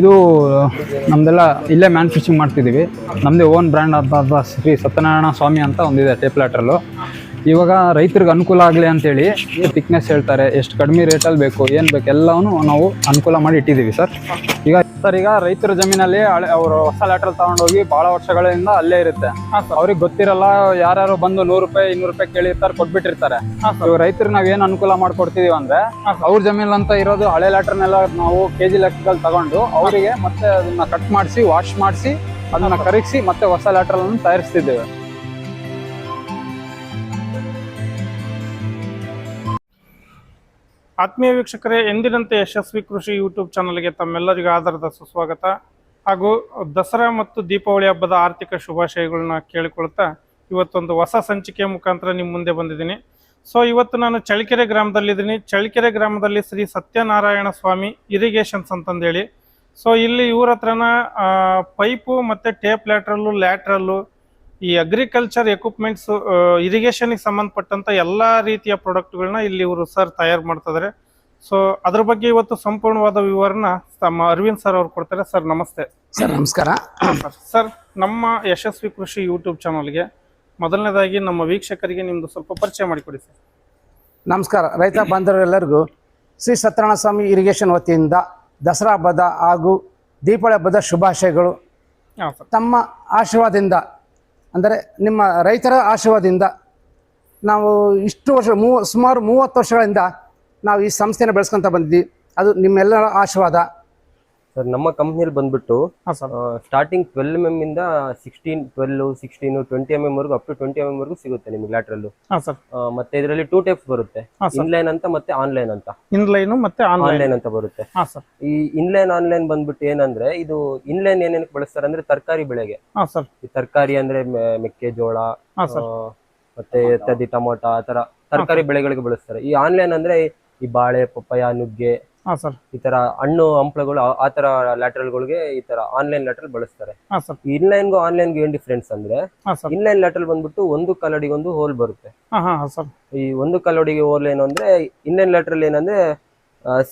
ಇದು ನಮ್ದೆಲ್ಲ ಇಲ್ಲೇ ಮ್ಯಾನುಫ್ಯಾಕ್ಚರಿಂಗ್ ಮಾಡ್ತಿದ್ದೀವಿ. ನಮ್ಮದೇ ಓನ್ ಬ್ರ್ಯಾಂಡ್ ಅಂತ ಶ್ರೀ ಸತ್ಯನಾರಾಯಣ ಸ್ವಾಮಿ ಅಂತ ಒಂದಿದೆ ಟೇಪ್ ಲ್ಯಾಟ್ರಲ್ಲು. ಇವಾಗ ರೈತರಿಗೆ ಅನುಕೂಲ ಆಗಲಿ ಅಂತೇಳಿ ಥಿಕ್ನೆಸ್ ಹೇಳ್ತಾರೆ ಎಷ್ಟು ಕಡಿಮೆ ರೇಟಲ್ಲಿ ಬೇಕು ಏನು ಬೇಕು ಎಲ್ಲವನ್ನು ನಾವು ಅನುಕೂಲ ಮಾಡಿ ಇಟ್ಟಿದ್ದೀವಿ ಸರ್. ಈಗ ಸರ್ ಈಗ ರೈತರ ಜಮೀನಲ್ಲಿ ಹಳೆ ಅವರು ಹೊಸ ಲ್ಯಾಟ್ರಲ್ ತಗೊಂಡೋಗಿ ಭಾಳ ವರ್ಷಗಳಿಂದ ಅಲ್ಲೇ ಇರುತ್ತೆ. ಅವ್ರಿಗೆ ಗೊತ್ತಿರಲ್ಲ ಯಾರ್ಯಾರು ಬಂದು ನೂರು ರೂಪಾಯಿ ಇನ್ನೂರು ರೂಪಾಯಿ ಕೇಳಿರ್ತಾರೆ ಕೊಟ್ಬಿಟ್ಟಿರ್ತಾರೆ. ಇವಾಗ ರೈತರಿಗೆ ನಾವ್ ಏನ್ ಅನುಕೂಲ ಮಾಡ್ಕೊಡ್ತಿದೀವಿ ಅಂದ್ರೆ ಅವ್ರ ಜಮೀನ್ ಅಂತ ಇರೋದು ಹಳೆ ಲ್ಯಾಟ್ರನ್ನೆಲ್ಲ ನಾವು ಕೆ ಜಿ ಲೆಕ್ಕದಲ್ಲಿ ತಗೊಂಡು ಅವರಿಗೆ ಮತ್ತೆ ಅದನ್ನ ಕಟ್ ಮಾಡಿಸಿ ವಾಶ್ ಮಾಡಿಸಿ ಅದನ್ನ ಕರಗಿಸಿ ಮತ್ತೆ ಹೊಸ ಲ್ಯಾಟ್ರಲ್ ಅನ್ನು ತಯಾರಿಸ್ತಿದ್ದೇವೆ. ಆತ್ಮೀಯ ವೀಕ್ಷಕರೇ, ಎಂದಿನಂತೆ ಯಶಸ್ವಿ ಕೃಷಿ ಯೂಟ್ಯೂಬ್ ಚಾನಲ್ಗೆ ತಮ್ಮೆಲ್ಲರಿಗೂ ಆಧಾರದ ಸುಸ್ವಾಗತ. ಹಾಗೂ ದಸರಾ ಮತ್ತು ದೀಪಾವಳಿ ಹಬ್ಬದ ಆರ್ಥಿಕ ಶುಭಾಶಯಗಳನ್ನ ಕೇಳಿಕೊಳ್ತಾ ಇವತ್ತೊಂದು ಹೊಸ ಸಂಚಿಕೆ ಮುಖಾಂತರ ನಿಮ್ಮ ಮುಂದೆ ಬಂದಿದ್ದೀನಿ. ಸೊ, ಇವತ್ತು ನಾನು ಚಳ್ಳಕೆರೆ ಗ್ರಾಮದಲ್ಲಿದ್ದೀನಿ. ಚಳ್ಳಕೆರೆ ಗ್ರಾಮದಲ್ಲಿ ಶ್ರೀ ಸತ್ಯನಾರಾಯಣ ಸ್ವಾಮಿ ಇರಿಗೇಷನ್ಸ್ ಅಂತಂದೇಳಿ. ಸೊ, ಇಲ್ಲಿ ಇವ್ರ ಹತ್ರನ ಪೈಪು ಮತ್ತು ಟೇಪ್ ಲ್ಯಾಟ್ರಲ್ಲು ಲ್ಯಾಟ್ರಲ್ಲು ಈ ಅಗ್ರಿಕಲ್ಚರ್ ಎಕ್ವಿಪ್ಮೆಂಟ್ಸ್ ಇರಿಗೇಷನ್ಗೆ ಸಂಬಂಧಪಟ್ಟಂತ ಎಲ್ಲಾ ರೀತಿಯ ಪ್ರಾಡಕ್ಟ್ಗಳನ್ನ ಇಲ್ಲಿ ಇವರು ಸರ್ ತಯಾರು ಮಾಡ್ತಿದ್ದಾರೆ ಸೊ ಅದ್ರ ಬಗ್ಗೆ ಇವತ್ತು ಸಂಪೂರ್ಣವಾದ ವಿವರನ ತಮ್ಮ ಅರವಿಂದ್ ಸರ್ ಅವ್ರು ಕೊಡ್ತಾರೆ. ಸರ್ ನಮಸ್ತೆ. ಸರ್ ನಮಸ್ಕಾರ. ಸರ್ ನಮ್ಮ ಯಶಸ್ವಿ ಕೃಷಿ ಯೂಟ್ಯೂಬ್ ಚಾನಲ್ಗೆ ಮೊದಲನೇದಾಗಿ ನಮ್ಮ ವೀಕ್ಷಕರಿಗೆ ನಿಮ್ದು ಸ್ವಲ್ಪ ಪರಿಚಯ ಮಾಡಿಕೊಡಿ ಸರ್ ನಮಸ್ಕಾರ. ರೈತ ಬಾಂಧವರೆಲ್ಲರಿಗೂ ಶ್ರೀ ಸತ್ಯನಾರಾಯಣ ಸ್ವಾಮಿ ಇರಿಗೇಷನ್ ವತಿಯಿಂದ ದಸರಾ ಹಬ್ಬದ ಹಾಗೂ ದೀಪಾವಳಿ ಹಬ್ಬದ ಶುಭಾಶಯಗಳು. ತಮ್ಮ ಆಶೀರ್ವಾದದಿಂದ ಅಂದರೆ ನಿಮ್ಮ ರೈತರ ಆಶೀರ್ವಾದದಿಂದ ನಾವು ಇಷ್ಟು ವರ್ಷ ಮೂವ ಸುಮಾರು ಮೂವತ್ತು ವರ್ಷಗಳಿಂದ ನಾವು ಈ ಸಂಸ್ಥೆನ ಬೆಳೆಸ್ಕೊಂತ ಬಂದಿದ್ದೀವಿ. ಅದು ನಿಮ್ಮೆಲ್ಲರ ಆಶೀರ್ವಾದ. ಸರ್ ನಮ್ಮ ಕಂಪ್ನಿಯಲ್ಲಿ ಬಂದ್ಬಿಟ್ಟು ಸ್ಟಾರ್ಟಿಂಗ್ ಟ್ವೆಲ್ ಎಂ ಎಂ ಇಂದ sixteen twelve sixteen twenty M M ವರೆಗೂ up to twenty M M ವರೆಗೂ ಸಿಗುತ್ತೆ ನಿಮಗೆ ಲ್ಯಾಟ್ರಲ್ ಮತ್ತೆ ಇದರಲ್ಲಿ ಟೂ ಟೈಪ್ಸ್ ಬರುತ್ತೆ. ಇನ್ಲೈನ್ ಅಂತ ಮತ್ತೆ ಆನ್ಲೈನ್ ಅಂತ. ಇನ್ಲೈನು ಮತ್ತೆ ಆನ್ಲೈನ್ ಅಂತ ಬರುತ್ತೆ. ಈ ಇನ್ಲೈನ್ ಆನ್ಲೈನ್ ಬಂದ್ಬಿಟ್ಟು ಏನಂದ್ರೆ ಇದು ಇನ್ಲೈನ್ ಏನೇನಕ್ಕೆ ಬಳಸ್ತಾರೆ ಅಂದ್ರೆ ತರಕಾರಿ ಬೆಳೆಗೆ. ತರಕಾರಿ ಅಂದ್ರೆ ಮೆಕ್ಕೆಜೋಳ ಮತ್ತೆ ತದಿ ಟೊಮೊಟೊ ಆ ತರ ತರಕಾರಿ ಬೆಳೆಗಳಿಗೆ ಬಳಸ್ತಾರೆ. ಈ ಆನ್ಲೈನ್ ಅಂದ್ರೆ ಈ ಬಾಳೆ ಪಪ್ಪಾಯ ನುಗ್ಗೆ ಹಾಂ ಸರ್. ಈ ತರ ಹಣ್ಣು ಹಂಪ್ಲಗಳು ಆ- ತರ ಲ್ಯಾಟ್ರಲ್ಗಳಿಗೆ ಈ ತರ ಆನ್ಲೈನ್ ಲ್ಯಾಟ್ರಲ್ ಬಳಸ್ತಾರೆ. Inline sir. ಇನ್ಲೈನ್ಗೂ ಆನ್ಲೈನ್ಗೂ ಏನ್ ಡಿಫ್ರೆನ್ಸ್ ಅಂದ್ರೆ ಹಾಂ ಸರ್. ಇನ್ಲೈನ್ ಲ್ಯಾಟ್ರಲ್ ಬಂದ್ಬಿಟ್ಟು ಒಂದು ಕಲಡಿಗೆ ಒಂದು ಹೋಲ್ ಬರುತ್ತೆ. ಹಾಂ ಹಾಂ ಹಾಂ ಸರ್. ಈ ಒಂದು ಕಲಡಿಗೆ ಹೋಲ್ ಏನು ಅಂದ್ರೆ ಇನ್ಲೈನ್ ಲ್ಯಾಟ್ರಲ್ ಏನಂದ್ರೆ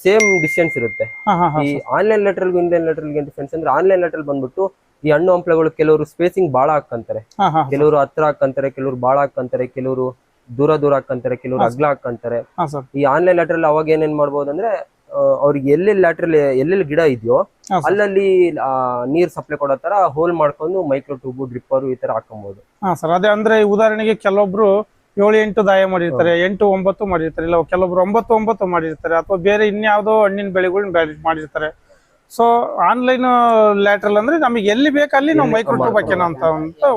ಸೇಮ್ ಡಿಸ್ಟೆನ್ಸ್ ಇರುತ್ತೆ. ಹಾಂ ಹಾಂ ಹಾಂ ಈ ಆನ್ಲೈನ್ ಲ್ಯಾಟ್ರಲ್ಗೂ ಇನ್ಲೈನ್ ಲ್ಯಾಟ್ರಲ್ಗೆ ಡಿಫ್ರೆನ್ಸ್ ಅಂದ್ರೆ ಆನ್ಲೈನ್ ಲ್ಯಾಟ್ರಲ್ ಬಂದ್ಬಿಟ್ಟು ಈ ಹಣ್ಣು ಹಂಪ್ಲಗಳು ಕೆಲವರು ಸ್ಪೇಸಿಂಗ್ ಬಾಳ ಹಾಕಂತಾರೆ ಹಾಂ ಹಾಂ ಕೆಲವರು ಹತ್ರ ಹಾಕಂತಾರೆ ಕೆಲವರು ಬಾಳ ಹಾಕಂತಾರೆ ಕೆಲವರು ದೂರ ದೂರ ಹಾಕಂತಾರೆ ಕೆಲವರು ಅಗ್ಲ ಹಾಕಂತಾರೆ ಹಾಂ ಸರ್. ಈ ಆನ್ಲೈನ್ ಲ್ಯಾಟ್ರಲ್ ಅವಾಗ ಏನೇನ್ ಮಾಡ್ಬೋದು ಅಂದ್ರೆ ಅವ್ರಿಗೆ ಎಲ್ಲೆಲ್ಲಿ ಲ್ಯಾಟ್ರಲ್ ಎಲ್ಲೆಲ್ಲಿ ಗಿಡ ಇದೆಯೋ ಅಲ್ಲಲ್ಲಿ ಆ, ನೀರ್ ಸಪ್ಲೈ ಕೊಡೋ ತರ ಹೋಲ್ ಮಾಡ್ಕೊಂಡು ಮೈಕ್ರೋ ಟ್ಯೂಬ್ ಡ್ರಿಪ್ಪರ್ ಈ ತರ ಹಾಕೊಬಹುದು ಹಾ ಸರ್. ಅದೇ ಅಂದ್ರೆ ಉದಾಹರಣೆಗೆ ಕೆಲವೊಬ್ರು ಏಳು ಎಂಟು ದಾಯ ಮಾಡಿರ್ತಾರೆ ಎಂಟು ಒಂಬತ್ತು ಮಾಡಿರ್ತಾರೆ ಇಲ್ಲ ಕೆಲವೊಬ್ರು ಒಂಬತ್ತು ಒಂಬತ್ತು ಮಾಡಿರ್ತಾರೆ ಅಥವಾ ಬೇರೆ ಇನ್ಯಾವುದೋ ಹಣ್ಣಿನ ಬೆಳೆಗಳನ್ನ ಬೆಳೆ ಮಾಡಿರ್ತಾರೆ. ಸೊ ಆನ್ಲೈನ್ ಲ್ಯಾಟ್ರಲ್ ಅಂದ್ರೆ ನಮಗೆ ಎಲ್ಲಿ ಬೇಕು ಅಲ್ಲಿ ನಾವು ಮೈಕ್ರೋ ಟ್ಯೂಬ್ ಹಾಕೋಣ ಅಂತ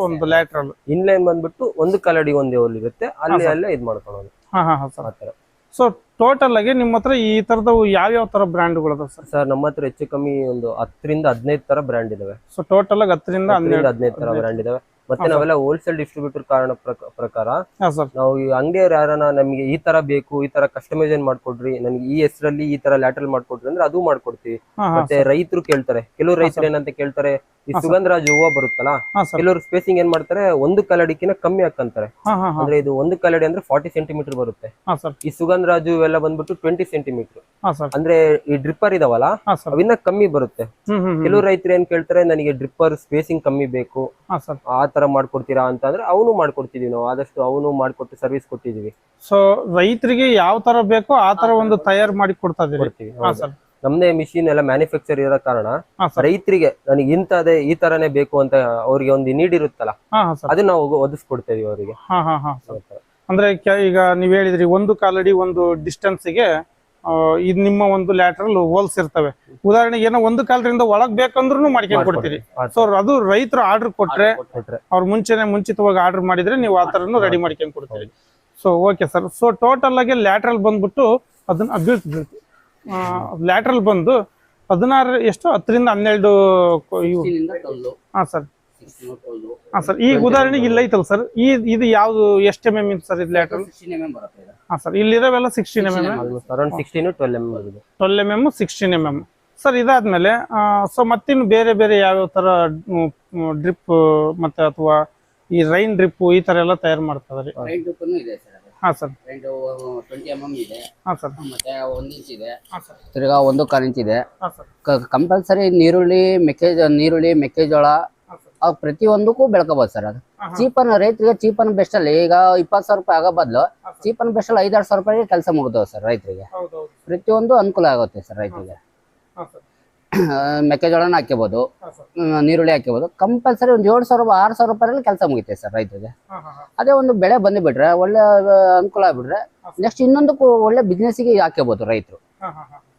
ಒಂದು ಲ್ಯಾಟ್ರಲ್ ಇನ್ಲೈನ್ ಬಂದ್ಬಿಟ್ಟು ಒಂದು ಕಲಡಿ ಒಂದೇ ಹೋಲ್ ಇರುತ್ತೆ ಅಲ್ಲಿ ಅಲ್ಲೇ ಇದ್ ಮಾಡ್ಕೊಳ್ಳೋದು ಹಾ ಹಾ ಹಾ ಸರ್. ಆತರ ಸೊ ಟೋಟಲ್ ಆಗಿ ನಿಮ್ಮ ಹತ್ರ ಈ ತರದವು ಯಾವ್ಯಾವ ತರ ಬ್ರ್ಯಾಂಡ್ಗಳು ಅದಾವ ಸರ್ ಸರ್ ನಮ್ಮ ಹತ್ರ ಹೆಚ್ಚು ಕಮ್ಮಿ ಒಂದು ಹತ್ತರಿಂದ ಹದಿನೈದು ತರ ಬ್ರ್ಯಾಂಡ್ ಇದಾವೆ. ಸೊ ಟೋಟಲ್ ಆಗಿ ಹತ್ತರಿಂದ ಹದಿನೈದು ಹನ್ನೆರಡು ಹದಿನೈದು ತರ ಬ್ರ್ಯಾಂಡ್ ಇದಾವೆ. ಮತ್ತೆ ನಾವೆಲ್ಲ ಹೋಲ್ಸೇಲ್ ಡಿಸ್ಟ್ರಿಬ್ಯೂಟರ್ ಕಾರಣ ಪ್ರಕ- ಪ್ರಕಾರ ನಾವು ಈ ಅಂಗಡಿಯವ್ರು ಯಾರನ್ನ ನಮಗೆ ಈ ತರ ಬೇಕು ಈ ತರ ಕಸ್ಟಮೈಸೇಷನ್ ಮಾಡ್ಕೊಡ್ರಿ ನನಗೆ ಈ ಹೆಸರಲ್ಲಿ ಈ ತರ ಲ್ಯಾಟ್ರಲ್ ಮಾಡ್ಕೊಡ್ರಿ ಅಂದ್ರೆ ಅದು ಮಾಡ್ಕೊಡ್ತೀವಿ. ಮತ್ತೆ ರೈತರು ಕೇಳ್ತಾರೆ ಕೆಲವು ರೈತರು ಏನಂತ ಕೇಳ್ತಾರೆ ಈ ಸುಗಂಧರಾಜ್ ಹೂವ ಬರುತ್ತಲ್ಲ ಕೆಲವರು ಸ್ಪೇಸಿಂಗ್ ಏನ್ ಮಾಡ್ತಾರೆ ಒಂದು ಕಲಡಿಕಿನ ಕಮ್ಮಿ ಹಾಕಂತಾರೆ. ಅಂದ್ರೆ ಇದು ಒಂದು ಕಲಡಿ ಅಂದ್ರೆ ಫಾರ್ಟಿ ಸೆಂಟಿಮೀಟರ್ ಬರುತ್ತೆ. ಈ ಸುಗಂಧರಾಜು ಇವೆಲ್ಲ ಬಂದ್ಬಿಟ್ಟು ಟ್ವೆಂಟಿ ಸೆಂಟಿಮೀಟರ್ ಅಂದ್ರೆ ಈ ಡ್ರಿಪ್ಪರ್ ಇದಾವಲ್ಲ ಅವಿನ ಅವಿನ್ನ ಕಮ್ಮಿ ಬರುತ್ತೆ. ಕೆಲವು ರೈತರು ಏನ್ ಕೇಳ್ತಾರೆ ನನಗೆ ಡ್ರಿಪ್ಪರ್ ಸ್ಪೇಸಿಂಗ್ ಕಮ್ಮಿ ಬೇಕು. ಆ ತರ ಮಾಡ್ಕೊಡ್ತೀರಾ ಅಂತ ಅಂದ್ರೆ ಅವನು ಮಾಡ್ಕೊಡ್ತಿದೀವಿ ನಾವು. ಆದಷ್ಟು ಅವನು ಮಾಡ್ಕೊಟ್ಟು ಸರ್ವಿಸ್ ಕೊಟ್ಟಿದೀವಿ. ಸೊ ರೈತರಿಗೆ ಯಾವ ತರ ಬೇಕೋ ಆ ತರ ಒಂದು ತಯಾರು ಮಾಡಿ ಕೊಡ್ತಾ ಕೊಡ್ತೀವಿ ಸರ್. ನಮ್ದೇ ಮಿಷಿನ್ ಎಲ್ಲ ಮ್ಯಾನುಫ್ಯಾಕ್ಚರ್ ಇರೋ ಕಾರಣ ರೈತರಿಗೆ ನನಗೆ ಇಂಥದೇ ಈ ತರನೇ ಬೇಕು ಅಂತ ಅವ್ರಿಗೆ ಒಂದು ನೀಡ್ ಇರುತ್ತಲ್ಲ ಅದನ್ನ ನಾವು ಒದಿಸ್ಕೊಡ್ತೇವೆ ಅವರಿಗೆ. ಅಂದ್ರೆ ಈಗ ನೀವ್ ಹೇಳಿದ್ರಿ ಒಂದು ಕಾಲಡಿ ಒಂದು ಡಿಸ್ಟೆನ್ಸ್ಗೆ ಇದು ನಿಮ್ಮ ಒಂದು ಲ್ಯಾಟ್ರಲ್ ಹೋಲ್ಸ್ ಇರ್ತವೆ. ಉದಾಹರಣೆಗೆ ಏನೋ ಒಂದು ಕಾಲದಿಂದ ಒಳಗ್ ಬೇಕಂದ್ರೂ ಮಾಡ್ಕೊಂಡು ಕೊಡ್ತೀರಿ. ಸೊ ಅದು ರೈತರು ಆರ್ಡರ್ ಕೊಟ್ರೆ ಅವ್ರ ಮುಂಚೆನೆ ಮುಂಚಿತವಾಗಿ ಆರ್ಡರ್ ಮಾಡಿದ್ರೆ ನೀವು ಆ ತರನು ರೆಡಿ ಮಾಡ್ಕೊಂಡು ಕೊಡ್ತೀರಿ. So okay sir so total ಆಗಿ ಲ್ಯಾಟ್ರಲ್ ಬಂದ್ಬಿಟ್ಟು ಅದನ್ನ ಬೀಳ್ತು ಬೀಳ್ತು ಲ್ಯಾಟ್ರಲ್ ಬಂದು ಹದಿನಾರು ಎಷ್ಟು? ಹತ್ತರಿಂದ ಹನ್ನೆರಡು ಹಾ ಸರ್ ಹಾ ಸರ್ ಈಗ ಉದಾಹರಣೆಗೆ ಇಲ್ಲ ಐತಲ್ಲ ಸರ್ ಈ ಇದು ಯಾವ್ದು ಎಷ್ಟು ಎಂ ಎಂ ಸರ್ ಇದು ಲ್ಯಾಟ್ರಲ್ ಹಾ sir ಇಲ್ಲಿರೋವೆಲ್ಲ sixteen M M around sixteen twelve M ಇದೆ twelve M M sixteen M M sir ಇದಾದ್ಮೇಲೆ ಸೊ ಮತ್ತಿನ್ನು ಬೇರೆ ಬೇರೆ ಯಾವ್ಯಾವ ತರ ಡ್ರಿಪ್ ಮತ್ತೆ ಅಥವಾ ಈ ರೈನ್ ಡ್ರಿಪ್ ಈ ತರ ಎಲ್ಲ ತಯಾರು ಮಾಡ್ತಾರೆ ಇದೆ ಸರ್ ಹಾಂ ಸರ್. ಟ್ವೆಂಟಿ ಎಂ ಎಂ ಇದೆ. ಹಾಂ ಸರ್. ಮತ್ತೆ ಒಂದು ಇಂಚ್ ಇದೆ. ಹಾಂ ಸರ್. ತಿರ್ಗಾ ಒಂದು ಕರೆಂಟ್ ಇಂಚ್ ಇದೆ. ಹಾಂ ಸರ್. ಕಂಪಲ್ಸರಿ ನೀರುಳ್ಳಿ ಮೆಕ್ಕೆಜೋ ನೀರುಳ್ಳಿ ಮೆಕ್ಕೆಜೋಳ ಅವ್ ಪ್ರತಿಯೊಂದಕ್ಕೂ ಬೆಳ್ಕೋಬಹುದು ಸರ್ ಅದು. ಚೀಪ್ ರೈತರಿಗೆ ಚೀಪನ್ ಬೆಸ್ಟ್ ಅಲ್ಲಿ ಈಗ ಇಪ್ಪತ್ತು ಸಾವಿರ ರೂಪಾಯಿ ಆಗೋ ಬದಲು ಚೀಪನ್ ಬೆಸ್ಟ್ ಅಲ್ಲಿ ಐದಾರು ಸಾವಿರ ರೂಪಾಯಿಗೆ ಕೆಲಸ ಮುಗಿದವು ಸರ್ ರೈತರಿಗೆ. ಪ್ರತಿಯೊಂದು ಅನುಕೂಲ ಆಗುತ್ತೆ ಸರ್ ರೈತರಿಗೆ. ಮೆಕ್ಕೆಜೋಳನ ಹಾಕ್ಯಬೋದು. ಹಾಂ ನೀರುಳ್ಳಿ ಹಾಕ್ಯಬೋದು. ಕಂಪಲ್ಸರಿ ಒಂದು ಏಳು ಸಾವಿರ ರೂಪಾಯಿ ಆರು ಸಾವಿರ ರೂಪಾಯಲ್ಲಿ ಕೆಲಸ ಮುಗಿತೆ ಸರ್ ರೈತರಿಗೆ. ಅದೇ ಒಂದು ಬೆಳೆ ಬಂದು ಬಿಟ್ರೆ ಒಳ್ಳೆ ಅನುಕೂಲ ಆಗ್ಬಿಟ್ರೆ ನೆಕ್ಸ್ಟ್ ಇನ್ನೊಂದಕ್ಕೂ ಒಳ್ಳೆ ಬಿಸ್ನೆಸ್ಗೆ ಹಾಕ್ಯಬೋದು ರೈತರು.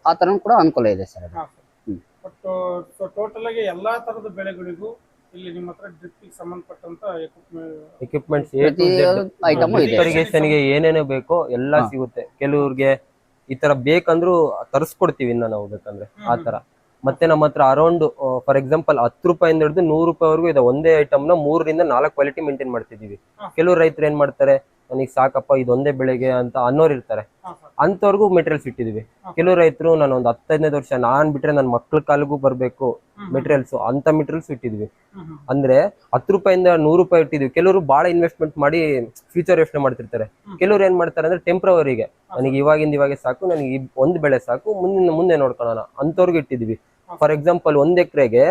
ಆ ಥರ ಕೂಡ ಅನುಕೂಲ ಇದೆ ಸರ್ ಟೋಟಲ್ ಆಗಿ ಎಲ್ಲಾ ತರದ ಬೆಳೆಗಳಿಗೂ ಇಲ್ಲಿ ನಿಮ್ಮ ಹತ್ರ ಡ್ರಿಪ್ಪಿಗೆ ಸಂಬಂಧಪಟ್ಟಂತ equipment- ಎಕ್ವಿಪ್ಮೆಂಟ್ಸ್ ಪ್ರತಿ ಐಟಮು ಇದೆ. ಇರಿಗೇಷನ್ಗೆ ಏನೇನು ಬೇಕೋ ಎಲ್ಲಾ ಸಿಗುತ್ತೆ. ಕೆಲವ್ರಿಗೆ ಈ ತರ ಬೇಕಂದ್ರೂ ತರಿಸ್ಕೊಡ್ತೀವಿ ಇನ್ನ ನಾವು ಬೇಕಂದ್ರೆ ಆ ತರ. ಮತ್ತೆ ನಮ್ಮ ಹತ್ರ ಅರೌಂಡ್ ಫಾರ್ ಎಕ್ಸಾಂಪಲ್ ಹತ್ತು ರೂಪಾಯಿಂದ ಹಿಡಿದು ನೂರು ರೂಪಾಯಿವರೆಗೂ ಇದೆ. ಒಂದೇ ಐಟಮ್ನ ಮೂರರಿಂದ ನಾಲ್ಕು ಕ್ವಾಲಿಟಿ ಮೇಂಟೈನ್ ಮಾಡ್ತಿದೀವಿ ಕೆಲವರು ಕೆಲವು ರೈತರು ಏನ್ ಮಾಡ್ತಾರೆ ನನಗೆ ಸಾಕಪ್ಪ ಇದೊಂದೇ ಬೆಳೆಗೆ ಅಂತ ಅನ್ನೋರು ಇರ್ತಾರೆ. ಅಂತವ್ರಿಗೂ ಮೆಟೀರಿಯಲ್ಸ್ ಇಟ್ಟಿದೀವಿ. ಕೆಲವು ರೈತರು ನಾನು ಒಂದು ಹತ್ತೈದನೇ ವರ್ಷ ನಾನ್ ಬಿಟ್ರೆ ನನ್ನ ಮಕ್ಳ ಕಾಲಿಗೂ ಬರ್ಬೇಕು ಮೆಟೀರಿಯಲ್ಸ್ ಅಂತ ಮೆಟೀರಿಯಲ್ಸ್ ಇಟ್ಟಿದ್ವಿ. ಅಂದ್ರೆ ಹತ್ತು ರೂಪಾಯಿಂದ ನೂರು ರೂಪಾಯಿ ಇಟ್ಟಿದ್ವಿ. ಕೆಲವರು ಬಹಳ ಇನ್ವೆಸ್ಟ್ಮೆಂಟ್ ಮಾಡಿ ಫ್ಯೂಚರ್ ಯೋಚನೆ ಮಾಡ್ತಿರ್ತಾರೆ. ಕೆಲವ್ರು ಕೆಲವರು ಏನ್ ಮಾಡ್ತಾರೆ ಅಂದ್ರೆ ಟೆಂಪ್ರವರಿಗೆ ನನಗೆ ಇವಾಗಿಂದ ಇವಾಗೆ ಸಾಕು ನನಗೆ ಒಂದ್ ಬೆಳೆ ಸಾಕು ಮುಂದಿನ ಮುಂದೆ ನೋಡ್ಕೊಳ್ಳೋಣ ಅಂತವ್ರಿಗೆ ಇಟ್ಟಿದೀವಿ. ಫಾರ್ ಎಕ್ಸಾಂಪಲ್ ಒಂದ್ ಎಕರೆಗೆ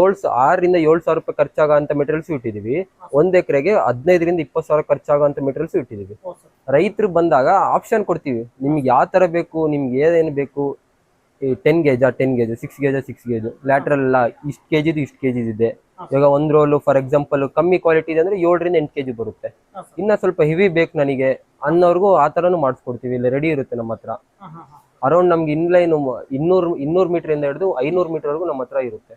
ಏಳ್ ಆರರಿಂದ ಏಳ್ ಸಾವಿರ ರೂಪಾಯಿ ಖರ್ಚಾಗೋ ಅಂತ ಮೆಟೀರಿಯಲ್ಸ್ ಇಟ್ಟಿದೀವಿ. ಒಂದ್ ಎಕರೆಗೆ ಹದಿನೈದರಿಂದ ಇಪ್ಪತ್ತು ಸಾವಿರ ಖರ್ಚಾಗೋ ಅಂತ ಮೆಟೀರಿಯಲ್ಸ್ ಇಟ್ಟಿದೀವಿ. ರೈತರು ಬಂದಾಗ ಆಪ್ಷನ್ ಕೊಡ್ತೀವಿ. ನಿಮ್ಗೆ ಯಾವ ತರ ಬೇಕು ನಿಮ್ಗೆ ಏನೇನು ಬೇಕು? ಈ ಟೆನ್ ಗೇಜಾ ಟೆನ್ ಗೇಜ್ ಸಿಕ್ಸ್ ಗೇಜಾ ಸಿಕ್ಸ್ ಗೇಜ್ ಲ್ಯಾಟ್ರಲ್ ಎಲ್ಲ ಇಷ್ಟು ಕೆ ಜಿದು ಇಷ್ಟು ಕೆ ಜಿದು ಇದೆ ಇವಾಗ ಒಂದ್ ರೋಲು ಫಾರ್ ಎಕ್ಸಾಂಪಲ್ ಕಮ್ಮಿ ಕ್ವಾಲಿಟಿ ಇದೆ ಅಂದ್ರೆ ಏಳರಿಂದ ಎಂಟು ಕೆ ಜಿ ಬರುತ್ತೆ ಇನ್ನ ಸ್ವಲ್ಪ ಹೆವಿ ಬೇಕು ನನಗೆ ಅನ್ನೋರ್ಗು ಆ ತರನು ಮಾಡಿಸ್ಕೊಡ್ತೀವಿ. ಇಲ್ಲಿ ರೆಡಿ ಇರುತ್ತೆ ನಮ್ಮ ಹತ್ರ. ಅರೌಂಡ್ ನಮ್ಗೆ ಇನ್ಲೈನ್ ಇನ್ನೂರ್ ಇನ್ನೂರ್ ಮೀಟರ್ ಇಂದ ಹಿಡಿದು ಐನೂರ್ ಮೀಟರ್ ವರೆಗೂ ನಮ್ಮ ಹತ್ರ ಇರುತ್ತೆ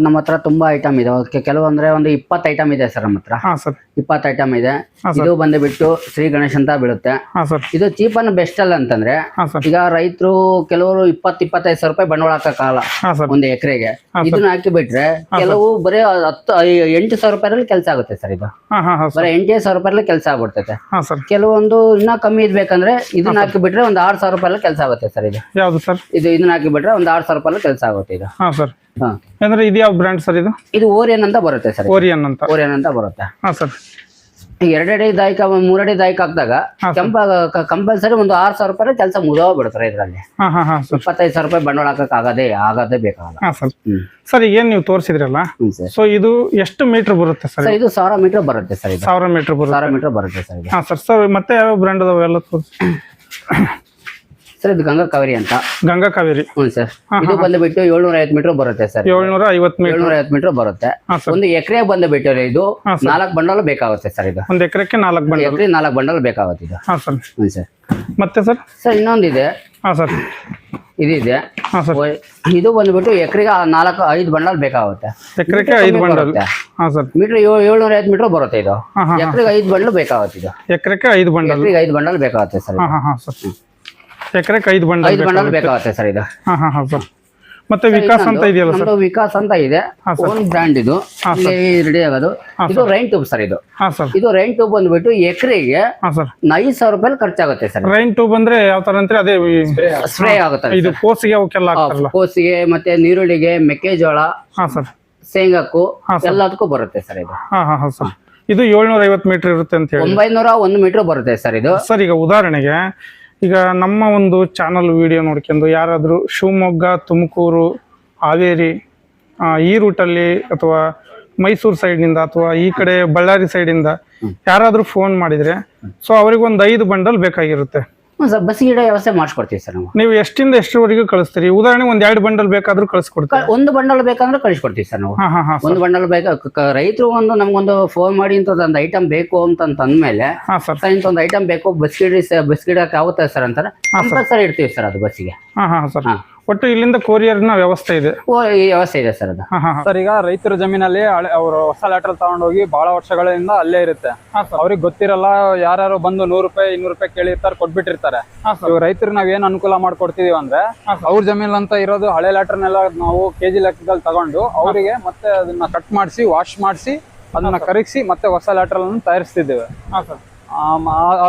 ನಮ್ಮ ಹತ್ರ ತುಂಬಾ ಐಟಮ್ ಇದೆ ಅದಕ್ಕೆ ಕೆಲವೊಂದ್ರೆ ಒಂದು ಇಪ್ಪತ್ತು ಐಟಮ್ ಇದೆ ಸರ್ ನಮ್ಮ ಹತ್ರ ಹಾಂ ಸರ್ ಇಪ್ಪತ್ತು ಐಟಮ್ ಇದೆ ಇದು ಬಂದುಬಿಟ್ಟು ಶ್ರೀ ಗಣೇಶ್ ಅಂತ ಬೀಳುತ್ತೆ ಹಾಂ ಸರ್ ಇದು ಚೀಪ್ ಅನ್ನ ಬೆಸ್ಟ್ ಅಲ್ಲ ಅಂತಂದ್ರೆ ಹಾಂ ಸರ್ ಈಗ ರೈತರು ಕೆಲವರು ಇಪ್ಪತ್ತು ಇಪ್ಪತ್ತೈದು ಸಾವಿರ ರೂಪಾಯಿ ಬಂಡವಾಳ ಹಾಕಕ್ಕಾಗಲ್ಲ ಹಾ ಸರ್ ಒಂದು ಎಕರೆಗೆ ಇದನ್ನ ಹಾಕಿ ಬಿಟ್ರೆ ಕೆಲವು ಬರೀ ಹತ್ತು ಐ- ಎಂಟು ಸಾವಿರ ರೂಪಾಯಲ್ಲಿ ಕೆಲಸ ಆಗುತ್ತೆ ಸರ್ ಇದು ಹಾ ಹಾ ಹಾ ಸರ್ ಬರೀ ಎಂಟೇ ಸಾವಿರ ರೂಪಾಯಲ್ಲಿ ಕೆಲಸ ಆಗ್ಬಿಡ್ತೈತೆ ಹಾಂ ಸರ್ ಕೆಲವೊಂದು ಇನ್ನ ಕಮ್ಮಿ ಇದ್ಬೇಕಂದ್ರೆ ಇದನ್ನ ಹಾಕಿ ಬಿಟ್ರೆ ಒಂದು ಆರು ಸಾವಿರ ರೂಪಾಯಿ ಕೆಲಸ ಆಗುತ್ತೆ ಸರ್ ಇದು. ಯಾವುದು ಸರ್? ಇದು ಇದನ್ನ ಹಾಕಿ ಬಿಟ್ರೆ ಒಂದು ಆರು ಸಾವಿರ ರೂಪಾಯಿ ಕೆಲಸ ಆಗುತ್ತೆ ಇದು. ಹಾ ಸರ್. ಹಾ. ಅಂದ್ರೆ ಇದು ಯಾವ ಬ್ರ್ಯಾಂಡ್ ಸರ್ ಇದು? ಇದು ಓರಿಯನ್ ಅಂತ ಬರುತ್ತೆ ಸರ್ ಓರಿಯನ್ ಅಂತ. ಓರಿಯನ್ ಅಂತ ಬರುತ್ತೆ. ಹಾ ಸರ್. ಎರಡಡಿ ದಾಯಕ ಮೂರಡಿ ದಾಯಕ ಹಾಕಿದಾಗ ಕೆಂಪ ಕಂಪಲ್ಸರಿ ಒಂದು ಆರ್ ಸಾವಿರ ರೂಪಾಯಿ ಕೆಲಸ ಮುಗಿದೋಗ ಬಿಡ್ತಾರೆ ಇದರಲ್ಲಿ. ಹಾಂ ಹಾಂ ಹಾಂ ಸರ್. ಇಪ್ಪತ್ತೈದು ಸಾವಿರ ರೂಪಾಯಿ ಬಂಡವಾಳ ಹಾಕಕ್ ಆಗದೆ ಆಗದೆ ಬೇಕಾಗಲ್ಲ. ಹಾಂ ಸರ್. ಸರ್ ಏನು ನೀವು ತೋರಿಸಿದ್ರಲ್ಲ? ಹ್ಮ್ ಸರ್. ಸೊ ಇದು ಎಷ್ಟು ಮೀಟರ್ ಬರುತ್ತೆ ಸರ್ ಸರ್ ಇದು? ಸಾವಿರ ಮೀಟರ್ ಬರುತ್ತೆ ಸರ್ ಇದು. ಸಾವಿರ ಮೀಟರ್ ಬರುತ್ತೆ. ಸಾವಿರ ಮೀಟರ್ ಬರುತ್ತೆ ಸರ್ ಇದು. ಹಾಂ ಸರ್. ಸರ್ ಮತ್ತೆ ಯಾವ ಬ್ರ್ಯಾಂಡ್ ಅದಾವೆಲ್ಲ ತೋರಿಸಿ. ಸರ್ ಇದು ಗಂಗಾ ಕಾವೇರಿ ಅಂತ. ಗಂಗಾ ಕಾವೇರಿ. ಹ್ಞೂ ಸರ್. ಇದು ಬಂದ್ಬಿಟ್ಟು ಏಳ್ನೂರ ಐವತ್ ಮೀಟರ್ ಬರುತ್ತೆ ಸರ್. ಏಳ್ನೂರ ಐವತ್ತು ಏಳ್ನೂರ ಐವತ್ತು ಮೀಟರ್ ಬರುತ್ತೆ. ಒಂದು ಎಕರೆ ಬಂದ್ಬಿಟ್ಟು ಇದು ಹಾಂ ನಾಲ್ಕು ಬಂಡಲ್ ಬೇಕಾಗುತ್ತೆ ಸರ್ ಇದು. ಒಂದು ಎಕರೆಗೆ ನಾಲ್ಕು ಬಂಡಲ್ ಎಕರೆ ನಾಲ್ಕು ಬಂಡಲ್ ಬೇಕಾಗುತ್ತೆ ಇದು. ಹಾಂ ಸರ್. ಹ್ಞೂ ಸರ್. ಮತ್ತೆ ಸರ್? ಸರ್ ಇನ್ನೊಂದಿದೆ. ಹಾಂ ಸರ್. ಇದಿದೆ. ಹಾಂ ಸರ್. ಇದು ಬಂದ್ಬಿಟ್ಟು ಎಕರೆಗೆ ನಾಲ್ಕು ಐದು ಬಂಡಲ್ ಬೇಕಾಗುತ್ತೆ. ಎಕರೆಗೆ ಐದು ಬಂಡಲ್. ಸರ್. ಮೀಟರ್ ಏಳ್ನೂರ ಐವತ್ತು ಮೀಟರ್ ಬರುತ್ತೆ ಇದು. ಹಾಂ ಹಾಂ ಎಕರೆಗೆ ಐದು ಬಂಡಲ್ ಬೇಕಾಗುತ್ತೆ ಇದು. ಎಕರೆಗೆ ಐದು ಬಂಡಲ್ ಐದು ಬಂಡಲ್ ಬೇಕಾಗುತ್ತೆ ಸರ್ ಸರ್ ಐದು ಬಂಡಲ್ ಐದು ಬಂಡಲ್ ಬೇಕಾಗುತ್ತೆ. ಸರ್ ಇದು. ಹಾಂ ಹಾಂ ಹಾಂ ಸರ್. ಮತ್ತೆ ವಿಕಾಸ್ ಅಂತ ಇದೆಯಲ್ಲ ಸರ್? ವಿಕಾಸ್ ಅಂತ ಇದೆ. ಓನ್ ಬ್ರ್ಯಾಂಡ್ ಇದು. ರೆಡಿ ಆಗೋದು. ಇದು ರೈನ್ ಟ್ಯೂಬ್ ಸರ್ ಇದು. ಇದು ರೈನ್ ಟ್ಯೂಬ್ ಬಂದ್ಬಿಟ್ಟು ಎಕರೆಗೆ ಐದು ಸಾವಿರ ರೂಪಾಯಿ ಖರ್ಚಾಗುತ್ತೆ ಸರ್. ರೈನ್ ಟ್ಯೂಬ್ ಅಂದ್ರೆ ಯಾವ ತರ ಅಂದ್ರೆ ಅದೇ ಸ್ಪ್ರೇ ಆಗುತ್ತೆ. ಇದು ಕೋಸಿಗೆ ಅವಕ್ಕೆಲ್ಲ ಕೋಸಿಗೆ ಮತ್ತೆ ನೀರುಳ್ಳಿಗೆ ಮೆಕ್ಕೆಜೋಳ ಹಾಂ ಸರ್. ಶೇಂಗಾಕ್ಕೂ ಎಲ್ಲದಕ್ಕೂ ಬರುತ್ತೆ ಸರ್ ಇದು. ಹಾಂ ಹಾಂ ಸರ್. ಇದು ಏಳ್ನೂರ ಐವತ್ತು ಮೀಟರ್ ಇರುತ್ತೆ ಅಂತ ಹೇಳಿ. ಒಂಬೈನೂರ ಒಂದು ಮೀಟರ್ ಬರುತ್ತೆ ಸರ್ ಇದು. ಸರ್ ಈಗ ಉದಾಹರಣೆಗೆ ಈಗ ನಮ್ಮ ಒಂದು ಚಾನಲ್ ವಿಡಿಯೋ ನೋಡ್ಕೊಂಡು ಯಾರಾದರೂ ಶಿವಮೊಗ್ಗ ತುಮಕೂರು ಹಾವೇರಿ ಈ ರೂಟಲ್ಲಿ ಅಥವಾ ಮೈಸೂರು ಸೈಡ್ನಿಂದ ಅಥವಾ ಈ ಕಡೆ ಬಳ್ಳಾರಿ ಸೈಡಿಂದ ಯಾರಾದರೂ ಫೋನ್ ಮಾಡಿದರೆ ಸೊ ಅವ್ರಿಗೆ ಒಂದು ಐದು ಬಂಡಲ್ ಬೇಕಾಗಿರುತ್ತೆ. ಸರ್ ಬಸ್ ಗಿಡ ವ್ಯವಸ್ಥೆ ಮಾಡಿಸ್ಕೊಡ್ತೀವಿ ಸರ್ ನಾವು. ನೀವು ಎಷ್ಟಿಂದ ಎಷ್ಟರವರೆಗೂ ಕಳಿಸ್ತೀರಿ? ಉದಾಹರಣೆ ಒಂದ್ ಎರಡು ಬಂಡಲ್ ಬೇಕಾದ್ರೂ ಕಳಿಸ್ಕೊಡ್ತೀವಿ ಕ- ಒಂದು ಬಂಡಲ್ ಬೇಕಂದ್ರೆ ಕಳಿಸ್ಕೊಡ್ತೀವಿ ಸರ್ ನಾವು. ಹಾ ಹಾ ಹಾ ಒಂದು ಬಂಡಲ್ ಬೇಕು ರೈತರು ಒಂದು ನಮ್ಗೊಂದು ಫೋನ್ ಮಾಡಿ ಇಂಥದ್ದು ಐಟಮ್ ಬೇಕು ಅಂತ ಅಂದ್ಮೇಲೆ ಹಾ ಸರ್. ಸರ್ ಇಂಥೊಂದು ಐಟಮ್ ಬೇಕು ಬಸ್ ಗಿಡ ಬಸ್ ಗಿಡಕ್ಕೆ ಆಗುತ್ತೆ ಸರ್ ಅಂತಾರೆ ಸರ್. ಇಡ್ತೀವಿ ಸರ್ ಅದು ಬಸ್ಸಿಗೆ. ಹಾ ಹಾ ಸರ್. ಹಾ. ಒಟ್ಟು ಇಲ್ಲಿಂದ ಕೊರಿಯರ್ನ ವ್ಯವಸ್ಥೆ ಇದೆ. ಓ ಈ ವ್ಯವಸ್ಥೆ ಇದೆ ಸರ್ ಅದು. ಸರ್ ಈಗ ರೈತರ ಜಮೀನಲ್ಲಿ ಹಳೆ ಅವರು ಹೊಸ ಲ್ಯಾಟ್ರಲ್ ತಗೊಂಡೋಗಿ ಬಹಳ ವರ್ಷಗಳಿಂದ ಅಲ್ಲೇ ಇರುತ್ತೆ. ಹಾ ಸರ್. ಅವ್ರಿಗೆ ಗೊತ್ತಿರಲ್ಲ ಯಾರು ಬಂದು ನೂರು ರೂಪಾಯಿ ಇನ್ನೂರು ರೂಪಾಯಿ ಕೇಳಿರ್ತಾರೆ ಕೊಟ್ಬಿಟ್ಟಿರ್ತಾರೆ. ರೈತರು ಸರ್. ಇವಾಗ ರೈತರಿಗೆ ನಾವ್ ಏನ್ ಅನುಕೂಲ ಮಾಡ್ಕೊಡ್ತೀವಿ ಅಂದ್ರೆ ಹಾ ಸರ್. ಅವ್ರ ಜಮೀನ್ ಅಂತ ಇರೋದು ಹಳೆ ಲ್ಯಾಟ್ರನ್ನೆಲ್ಲ ನಾವು ಕೆಜಿ ಲೆಕ್ಕದಲ್ಲಿ ತಗೊಂಡು ಅವರಿಗೆ ಮತ್ತೆ ಅದನ್ನ ಕಟ್ ಮಾಡಿಸಿ ವಾಶ್ ಮಾಡಿಸಿ ಅದನ್ನ ಕರಗಿಸಿ ಮತ್ತೆ ಹೊಸ ಲ್ಯಾಟ್ರಲ್ ಅನ್ನು ತಯಾರಿಸ್ತಿದ್ದೇವೆ. ಹಾ ಸರ್.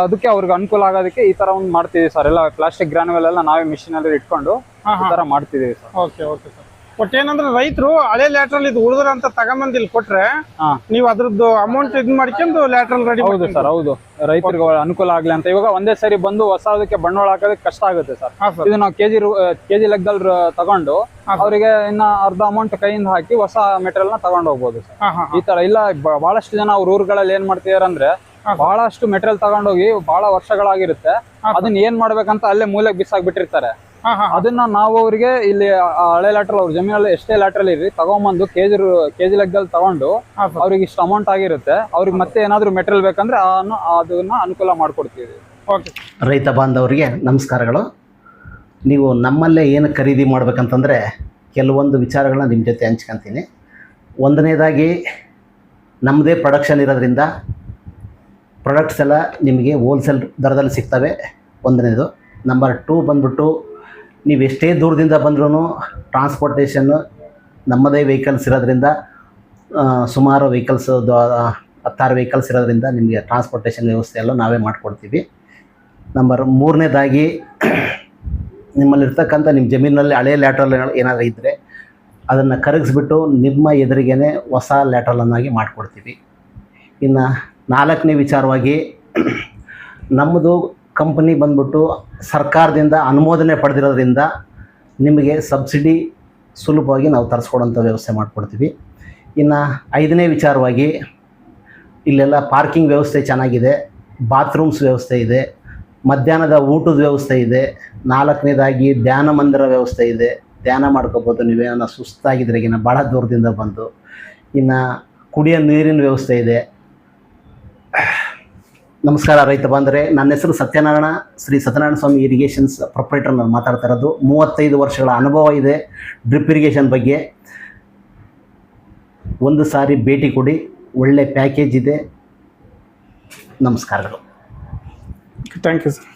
ಅದಕ್ಕೆ ಅವ್ರಿಗೆ ಅನುಕೂಲ ಆಗೋದಕ್ಕೆ ಈ ತರ ಒಂದು ಮಾಡ್ತೀವಿ ಸರ್. ಎಲ್ಲ ಪ್ಲಾಸ್ಟಿಕ್ ಗ್ರಾನುವೆಲ್ ಎಲ್ಲ ನಾವೇ ಮಿಷಿನ್ ಅಲ್ಲಿ ಇಟ್ಕೊಂಡು ಈ ತರ ಮಾಡ್ತಿದೀವಿ ಸರ್. ಓಕೆ ಓಕೆ ಸರ್ ಒಟ್ ಏನಂದ್ರೆ ರೈತರು ಹಳೆ ಲ್ಯಾಟ್ರಲ್ ಇದು ಉಳಿದ್ರ ಅಂತ ತಗೊಂಬಂದ್ ಇಲ್ಲಿ ಕೊಟ್ರೆ. ನೀವು ಅದ್ರದ್ದು ಅಮೌಂಟ್ ಇದ್ ಮಾಡ್ಕೊಂಡು ಲ್ಯಾಟ್ರಲ್ ರೆಡಿ ಹೌದು ಸರ್ ಹೌದು. ರೈತರಿಗೆ ಅನುಕೂಲ ಆಗ್ಲಿ ಅಂತ. ಇವಾಗ ಒಂದೇ ಸರಿ ಬಂದು ಹೊಸದಕ್ಕೆ ಬಂಡವಾಳ ಹಾಕೋದಕ್ಕೆ ಕಷ್ಟ ಆಗುತ್ತೆ ಸರ್. ಇದು ನಾವು ಕೆಜಿ ಕೆಜಿ ಲೆಕ್ಕದಲ್ಲಿ ತಗೊಂಡು ಅವರಿಗೆ ಇನ್ನ ಅರ್ಧ ಅಮೌಂಟ್ ಕೈಯಿಂದ ಹಾಕಿ ಹೊಸ ಮೆಟೀರಿಯಲ್ನ ತಗೊಂಡು ಹೋಗ್ಬೋದು ಸರ್. ಈ ತರ ಇಲ್ಲ ಬಹಳಷ್ಟು ಜನ ಅವ್ರ ಊರುಗಳಲ್ಲಿ ಏನ್ ಮಾಡ್ತಿದಾರೆ ಅಂದ್ರೆ ಬಹಳಷ್ಟು ಮೆಟೀರಿಯಲ್ ತಗೊಂಡೋಗಿ ಬಹಳ ವರ್ಷಗಳಾಗಿರುತ್ತೆ. ಅದನ್ನ ಏನ್ ಮಾಡ್ಬೇಕಂತ ಅಲ್ಲೇ ಮೂಲೆಗೆ ಬಿಸಾಕ್ ಬಿಟ್ಟಿರ್ತಾರೆ. ಅದನ್ನ ನಾವು ಅವ್ರಿಗೆ ಇಲ್ಲಿ ಹಳೆ ಲ್ಯಾಟ್ರಲ್ ಅವ್ರ ಜಮೀನಲ್ಲಿ ಎಷ್ಟೇ ಲ್ಯಾಟ್ರಲ್ ಇರ್ರಿ ತಗೊಂಬಂದು ಕೆಜಿ ಕೆಜಿ ಲೆಕ್ಕದಲ್ಲಿ ತಗೊಂಡು ಅವ್ರಿಗೆ ಇಷ್ಟು ಅಮೌಂಟ್ ಆಗಿರುತ್ತೆ. ಅವ್ರಿಗೆ ಮತ್ತೆ ಏನಾದ್ರು ಮೆಟೀರಿಯಲ್ ಬೇಕಂದ್ರೆ ಅದನ್ನ ಅದನ್ನ ಅನುಕೂಲ ಮಾಡ್ಕೊಡ್ತೀವಿ. ಓಕೆ. ರೈತ ಬಾಂಧವರಿಗೆ ನಮಸ್ಕಾರಗಳು. ನೀವು ನಮ್ಮಲ್ಲೇ ಏನು ಖರೀದಿ ಮಾಡ್ಬೇಕಂತಂದರೆ ಕೆಲವೊಂದು ವಿಚಾರಗಳನ್ನ ನಿಮ್ಮ ಜೊತೆ ಹಂಚ್ಕೊತೀನಿ. ಒಂದನೇದಾಗಿ ನಮ್ಮದೇ ಪ್ರೊಡಕ್ಷನ್ ಇರೋದ್ರಿಂದ ಪ್ರಾಡಕ್ಟ್ಸ್ ಎಲ್ಲ ನಿಮಗೆ ಹೋಲ್ಸೇಲ್ ದರದಲ್ಲಿ ಸಿಗ್ತವೆ. ಒಂದನೇದು ನಂಬರ್ ಟೂ ಬಂದ್ಬಿಟ್ಟು, ನೀವು ಎಷ್ಟೇ ದೂರದಿಂದ ಬಂದ್ರೂ ಟ್ರಾನ್ಸ್ಪೋರ್ಟೇಷನ್ನು ನಮ್ಮದೇ ವೆಹಿಕಲ್ಸ್ ಇರೋದ್ರಿಂದ ಸುಮಾರು ವೆಹಿಕಲ್ಸ್ ಹತ್ತಾರು ವೆಹಿಕಲ್ಸ್ ಇರೋದ್ರಿಂದ ನಿಮಗೆ ಟ್ರಾನ್ಸ್ಪೋರ್ಟೇಷನ್ ವ್ಯವಸ್ಥೆ ಎಲ್ಲ ನಾವೇ ಮಾಡಿಕೊಡ್ತೀವಿ. ನಂಬರ್ ಮೂರನೇದಾಗಿ, ನಿಮ್ಮಲ್ಲಿರ್ತಕ್ಕಂಥ ನಿಮ್ಮ ಜಮೀನಲ್ಲಿ ಹಳೆ ಲ್ಯಾಟ್ರಲ್ ಏನಾದರೂ ಇದ್ದರೆ ಅದನ್ನು ಕರಗಿಸ್ಬಿಟ್ಟು ನಿಮ್ಮ ಎದುರಿಗೇ ಹೊಸ ಲ್ಯಾಟ್ರಲನ್ನಾಗಿ ಮಾಡಿಕೊಡ್ತೀವಿ. ಇನ್ನು ನಾಲ್ಕನೇ ವಿಚಾರವಾಗಿ ನಮ್ಮದು ಕಂಪನಿ ಬಂದ್ಬಿಟ್ಟು ಸರ್ಕಾರದಿಂದ ಅನುಮೋದನೆ ಪಡೆದಿರೋದ್ರಿಂದ ನಿಮಗೆ ಸಬ್ಸಿಡಿ ಸುಲಭವಾಗಿ ನಾವು ತರಿಸ್ಕೊಡೋಂಥ ವ್ಯವಸ್ಥೆ ಮಾಡಿಕೊಡ್ತೀವಿ. ಇನ್ನು ಐದನೇ ವಿಚಾರವಾಗಿ ಇಲ್ಲೆಲ್ಲ ಪಾರ್ಕಿಂಗ್ ವ್ಯವಸ್ಥೆ ಚೆನ್ನಾಗಿದೆ ಬಾತ್ರೂಮ್ಸ್ ವ್ಯವಸ್ಥೆ ಇದೆ, ಮಧ್ಯಾಹ್ನದ ಊಟದ ವ್ಯವಸ್ಥೆ ಇದೆ, ನಾಲ್ಕನೇದಾಗಿ ಧ್ಯಾನ ಮಂದಿರ ವ್ಯವಸ್ಥೆ ಇದೆ, ಧ್ಯಾನ ಮಾಡ್ಕೋಬೋದು ನೀವೇನೋ ಸುಸ್ತಾಗಿದ್ರೆಗಿನ ಭಾಳ ದೂರದಿಂದ ಬಂದು. ಇನ್ನು ಕುಡಿಯೋ ನೀರಿನ ವ್ಯವಸ್ಥೆ ಇದೆ ನಮಸ್ಕಾರ ರೈತ ಬಂದರೆ, ನನ್ನ ಹೆಸರು ಸತ್ಯನಾರಾಯಣ, ಶ್ರೀ ಸತ್ಯನಾರಾಯಣ ಸ್ವಾಮಿ ಇರಿಗೇಷನ್ಸ್ ಪ್ರೊಪ್ರೈಟರ್ ನಾನು ಮಾತಾಡ್ತಾ ಇರೋದು. ಮೂವತ್ತೈದು ವರ್ಷಗಳ ಅನುಭವ ಇದೆ ಡ್ರಿಪ್ ಇರಿಗೇಷನ್ ಬಗ್ಗೆ. ಒಂದು ಸಾರಿ ಭೇಟಿ ಕೊಡಿ, ಒಳ್ಳೆ ಪ್ಯಾಕೇಜ್ ಇದೆ. ನಮಸ್ಕಾರಗಳು. Thank you sir